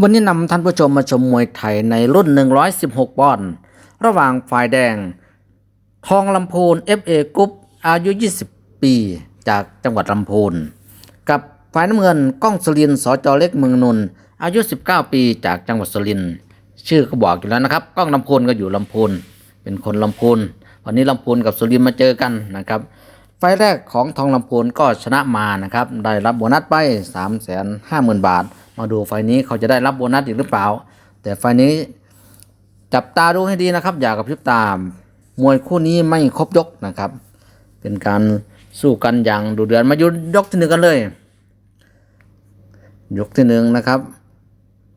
วันนี้นำท่านผู้ชมมาชมมวยไทยในรุ่น 116 ปอนด์ระหว่างฝ่ายแดง ทองลำพูน FA กรุ๊ปอายุ 20 ปี จากจังหวัดลำพูน กับฝ่ายน้ำเงินก้องสุรินทร์สจเล็กเมืองนนท์อายุ 19 ปีจากจังหวัดสุริน ชื่อก็บอกอยู่แล้วนะครับ ก้องลำพูนก็อยู่ลำพูน เป็นคนลำพูน วันนี้ลำพูนกับสุรินมาเจอกันนะครับ ไฟแรกของทองลำพูนก็ชนะมานะครับ ได้รับโบนัสไป 3 5 0 0 0 0 บาท มาดูไฟนี้เขาจะได้รับโบนัสอีกหรือเปล่า แต่ไฟนี้จับตาดูให้ดีนะครับ อย่ากระพริบตามมวยคู่นี้ไม่ครบยกนะครับ เป็นการสู้กันอย่างดุเดือดมายุยกที่หนึ่งกันเลย ยกที่หนึ่งนะครับ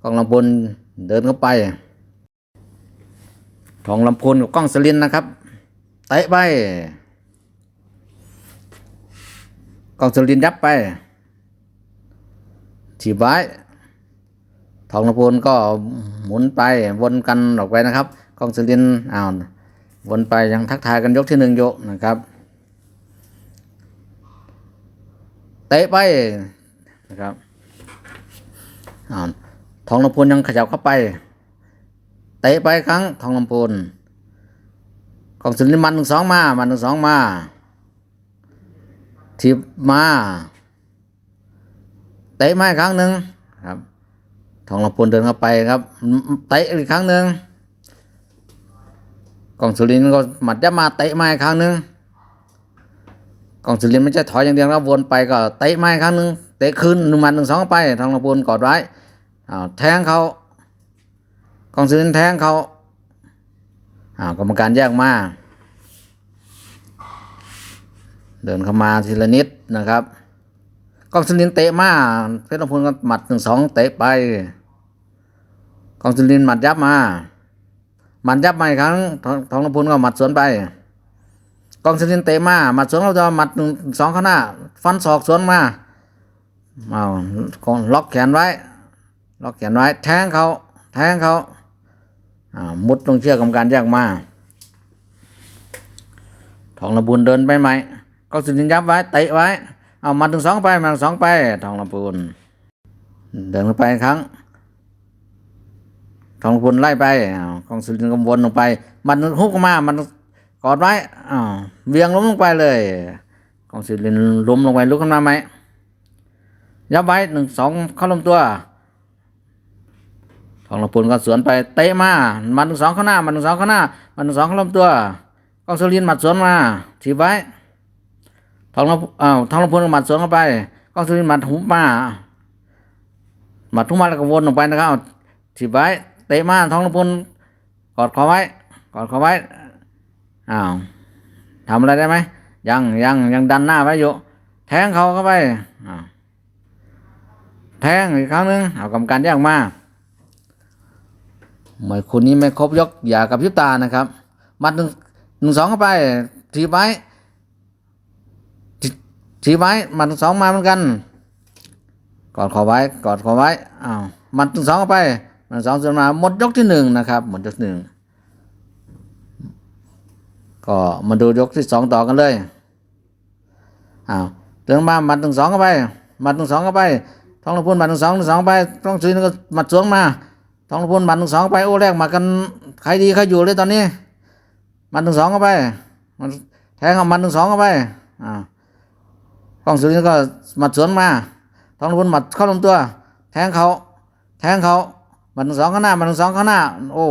กองลำพูนเดินเข้าไปทองลำพูนกับกล้องสลินนะครับเตะไปกองสุรินยับไปถีบไว้ ทองลำพูนก็หมุนไปวนกันออกไปนะครับกองสุรินทร์อ้าววนไปยังทักทายกันยกที่หนึ่งโยกนะครับเตะไปนะครับอ้าวทองลำพูนยังขยับเข้าไปเตะไปครั้งทองลำพูนกองสุรินทร์มันหนึ่งสองมา มันหนึ่งสองมาทิบมาเตะมาครั้งหนึ่งครับ ทองลำพูนเดินเข้าไปครับเตะอีกครั้งหนึ่งกองสุรินก็หมัดยับมาเตะมาอีกครั้งหนึ่งกองสุรินไม่ใช่ถอยอย่างเดียวแล้ววนไปก็เตะมาอีกครั้งหนึ่งเตะคืนหนึ่งหมัดหนึ่งสองไปทองลำพูนกอดไว้อ้าวแทงเขากองสุรินแทงเขาอ้าวกรรมการแยกมาเดินเข้ามาทีละนิดนะครับกองสุรินเตะมาเพชรลำพูนก็หมัดหนึ่งสองเตะไป กองสุรินหมัดยับมา หมัดยับมาอีกครั้งทองลำพูนก็หมัดสวนไป กองสุรินเตะมาหมัดสวนเราจะหมัดสองข้างหน้า ฟันศอกสวนมาเอาล็อกแขนไว้ ล็อกแขนไว้ แทงเขาแทงเขาอ่ามุดลงเชือกกรรมการแยกมาทองลำพูนเดินไปไหมก็สุรินยับไว้เตะไว้ เอามาถึงสองไปมาถึงสองไปทองลำพูนเดินไปครั้ง ทองลำพูนไล่ไปอกองสุรินทร์ก็วนลงไป มันฮุกมา มันกอดไว้อ้าวเวียงล้มลงไปเลยกองสุรินทร์ล้มลงไปลุกขึ้นมาไหมยับไว้หนึ่งสองเข้าลำตัวทองลำพูนก็สวนไปเตะมามันหนึ่งสองข้างหน้า มันหนึ่งสองข้างหน้า มันหนึ่งสองเข้าลำตัวกองสุรินทร์หมัดสวนมาถีบไว้ทองลำอ้าวทองลำพูนหมัดสวนเข้าไปกองสุรินทร์หมัดหุบมาหมัดทุกมาแล้วก็วนลงไปนะครับถีบไว้ เตะมาทองลำพูนกอดคอไว้กอดคอไว้อ้าวทำอะไรได้ไหมยังยังยังดันหน้าไว้อยู่แทงเขาเข้าไปอ้าวแทงอีกครั้งหนึ่งเอากรรมการแยกมาหมวยคุณนี้ไม่ครบยกอย่ากับพริบตานะครับมัดหนึ่งหนึ่งสองเข้าไปถีไว้ชี้ไว้มัดหนึ่งสองมาเหมือนกันกอดคอไว้กอดคอไว้อ้าวมัดหนึ่งสองเข้าไป สองส่วนมาหมดยกที่หนึ่งนะครับหมดยกหนึ่งก็มาดูยกที่สองต่อกันเลยอ้าวเดินมาหมันถึงสองเข้าไปหมันถึงสองเข้าไปท้องลำพูนหมันถึงสองถึงสองไปต้องซื้อก็หมัดสวงมาท้องลำพูนหมันถึงสองไปโอ้แรกหมากันใครดีใครอยู่เลยตอนนี้หมันถึงสองเข้าไปมันแทงเอามันถึงสองเข้าไปอ้าวกองสุรินก็หมัดสวนมาทองลำพูนหมัดเข้าลำตัว แทงเขาแทงเขา มัดหนึ่งสองข้างหน้ามัดหนึ่งสองข้างหน้า โอ้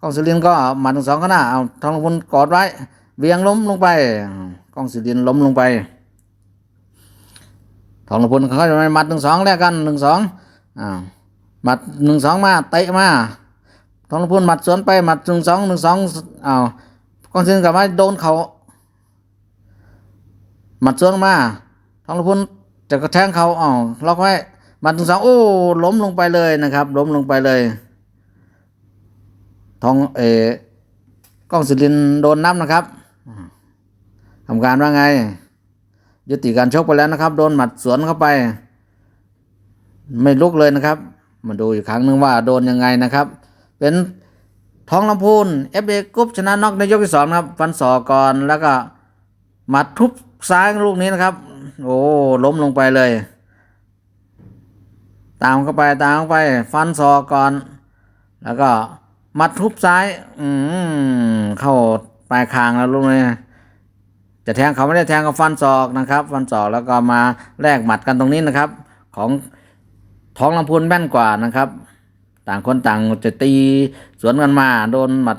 กองสุรินก็มัดหนึ่งสองข้างหน้าเอาทองลำพูนกอดไว้เวียงล้มลงไปกองสุรินล้มลงไปทองลำพูนเขาจะไปหมัดหนึ่งสองแลกกันหนึ่งสองอ่าหมัดหนึ่งสองมาเตะมาทองลพูนมัดสวนไปมัดหนึ่งสองหนึ่งสองอ้าวกองสุรินกลับมาโดนเขามัดสวนมาทองลำพูนจะกระแทงเขาอ๋อล็อกไว้ มาถึงสองโอ้ล้มลงไปเลยนะครับ ล้มลงไปเลย ทองเอกล้องสิรินโดนนับนะครับทำการว่าไง ยุติการชกไปแล้วนะครับ โดนหมัดสวนเข้าไป ไม่ลุกเลยนะครับ มาดูอีกครั้งหนึ่งว่าโดนยังไงนะครับ เป็นทองลำพูนเอฟเอกรุ๊ปชนะน็อกในยกที่สองครับ ฟันศอกก่อนแล้วก็หมัดทุบซ้ายลูกนี้นะครับ โอ้ล้มลงไปเลย ตามเข้าไปตามเข้าไป ฟันศอกก่อน แล้วก็มัดทุบซ้าย อืมเข้าปลายคางแล้วรู้ไหมจะแทงเขาไม่ได้แทงกับฟันศอกนะครับ ฟันศอกแล้วก็มาแลกหมัดกันตรงนี้นะครับ ของท้องลำพูนแม่นกว่านะครับ ต่างคนต่างจะตีสวนกันมาโดนหมัด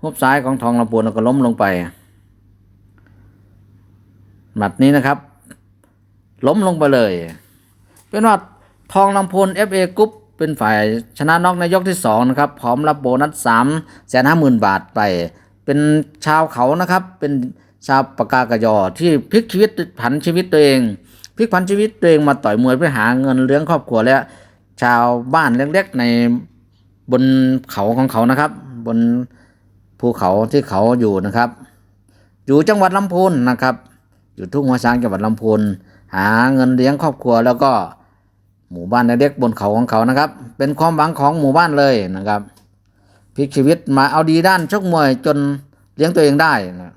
ทุบซ้ายของทองลำพูนแล้วก็ล้มลงไป หมัดนี้นะครับ ล้มลงไปเลย เป็นว่า ทองลำพูน FA กรุ๊ปเป็นฝ่ายชนะน็อกในยกที่สองนะครับพร้อมรับโบนัสสามแสนห้าหมื่นบาทไป เป็นชาวเขานะครับ เป็นชาวปากกากยอที่พลิกชีวิตผันชีวิตตัวเองพลิกผันชีวิตตัวเองมาต่อยมวยเพื่อหาเงินเลี้ยงครอบครัวและชาวบ้านเล็กๆในบนเขาของเขานะครับ บนภูเขาที่เขาอยู่นะครับ อยู่จังหวัดลำพูนนะครับ อยู่ทุ่งหัวช้างจังหวัดลำพูนหาเงินเลี้ยงครอบครัวแล้วก็ หมู่บ้านเล็กๆบนเขาของเขานะครับ เป็นความหวังของหมู่บ้านเลยนะครับพลิกชีวิตมาเอาดีด้านชกมวยจนเลี้ยงตัวเองได้นะ